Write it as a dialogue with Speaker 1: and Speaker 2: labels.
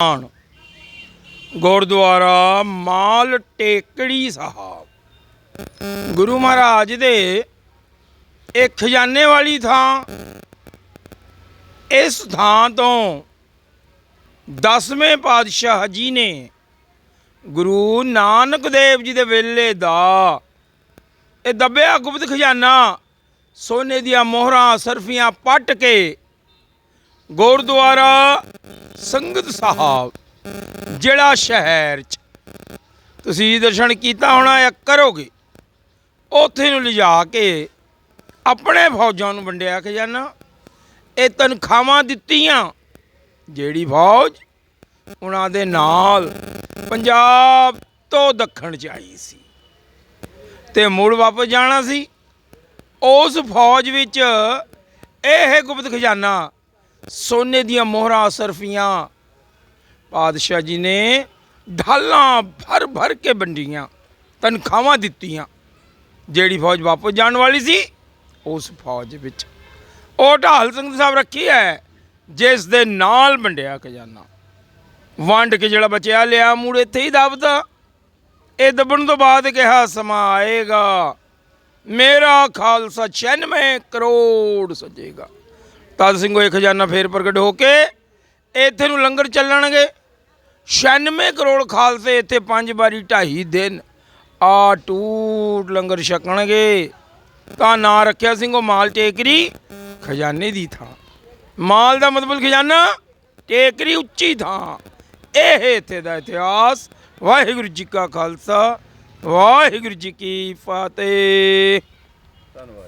Speaker 1: ਸਥਾਨ ਗੁਰਦੁਆਰਾ ਮਾਲ ਟੇਕੜੀ ਸਾਹਿਬ। ਗੁਰੂ ਮਹਾਰਾਜ ਦੇ ਇਹ ਖਜ਼ਾਨੇ ਵਾਲੀ ਥਾਂ। ਇਸ ਥਾਂ ਤੋਂ ਦਸਵੇਂ ਪਾਤਸ਼ਾਹ ਜੀ ਨੇ ਗੁਰੂ ਨਾਨਕ ਦੇਵ ਜੀ ਦੇ ਵੇਲੇ ਦਾ ਇਹ ਦੱਬਿਆ ਗੁਪਤ ਖਜ਼ਾਨਾ ਸੋਨੇ ਦੀਆਂ ਮੋਹਰਾਂ, ਸਰਫੀਆਂ ਪੱਟ ਕੇ ਗੁਰਦੁਆਰਾ ਸੰਗਤ ਸਾਹਿਬ, ਜਿਹੜਾ ਸ਼ਹਿਰ ਚ ਤੁਸੀਂ ਦਰਸ਼ਨ ਕੀਤਾ ਹੋਣਾ ਜਾਂ ਕਰੋਗੇ, ਉੱਥੇ ਨੂੰ ਲਿਜਾ ਕੇ ਆਪਣੇ ਫੌਜਾਂ ਨੂੰ ਵੰਡਿਆ ਖਜ਼ਾਨਾ ਇਹ ਤਨਖਾਹਾਂ ਦਿੱਤੀਆਂ, ਜਿਹੜੀ ਫੌਜ ਉਹਨਾਂ ਦੇ ਨਾਲ ਪੰਜਾਬ ਤੋਂ ਦੱਖਣ ਚ ਆਈ ਸੀ ਤੇ ਮੁੜ ਵਾਪਸ ਜਾਣਾ ਸੀ। ਉਸ ਫੌਜ ਵਿੱਚ ਇਹ ਗੁਪਤ ਖਜ਼ਾਨਾ ਸੋਨੇ ਦੀਆਂ ਮੋਹਰਾਂ ਸਰਫੀਆਂ। ਪਾਤਸ਼ਾਹ ਜੀ ਨੇ ਢਾਲਾਂ ਭਰ ਭਰ ਕੇ ਵੰਡੀਆਂ, ਤਨਖਾਹਾਂ ਦਿੱਤੀਆਂ। ਜਿਹੜੀ ਫੌਜ ਵਾਪਸ ਜਾਣ ਵਾਲੀ ਸੀ, ਉਸ ਫੌਜ ਵਿੱਚ। ਉਹ ਢਾਲ ਸਿੰਘ ਸਾਹਿਬ ਰੱਖੀ ਹੈ, ਜਿਸ ਦੇ ਨਾਲ ਵੰਡਿਆ ਖਜ਼ਾਨਾ। ਵੰਡ ਕੇ ਜਿਹੜਾ ਬਚਿਆ, ਲਿਆ ਮੂੜ ਇੱਥੇ ਹੀ ਦਬਦਾ ਇਹ ਦਬਣ ਤੋਂ ਬਾਅਦ ਕਿਹਾ, ਸਮਾਂ ਆਏਗਾ। ਮੇਰਾ ਖਾਲਸਾ 96 ਕਰੋੜ ਸਜੇਗਾ। ਤਦ ਸਿੰਘ ਇਹ ਖਜ਼ਾਨਾ ਫੇਰ ਪ੍ਰਗਟ ਹੋ ਕੇ ਇੱਥੇ ਨੂੰ ਲੰਗਰ ਚੱਲਣਗੇ। 96 ਕਰੋੜ ਖਾਲਸੇ ਇੱਥੇ ਪੰਜ ਵਾਰੀ ਢਾਈ ਦਿਨ ਆ ਟੂਟ ਲੰਗਰ ਛਕਣਗੇ। ਤਾਂ ਨਾਂ ਰੱਖਿਆ ਸਿੰਘੋ ਮਾਲ ਟੇਕਰੀ ਖਜ਼ਾਨੇ ਦੀ ਥਾਂ। ਮਾਲ ਦਾ ਮਤਲਬ ਖਜ਼ਾਨਾ ਟੇਕਰੀ ਉੱਚੀ ਥਾਂ। ਇਹ ਇੱਥੇ ਦਾ ਇਤਿਹਾਸ। ਵਾਹਿਗੁਰੂ ਜੀ ਕਾ ਖਾਲਸਾ, ਵਾਹਿਗੁਰੂ ਜੀ ਕੀ ਫਤਿਹ।
Speaker 2: ਧੰਨਵਾਦ।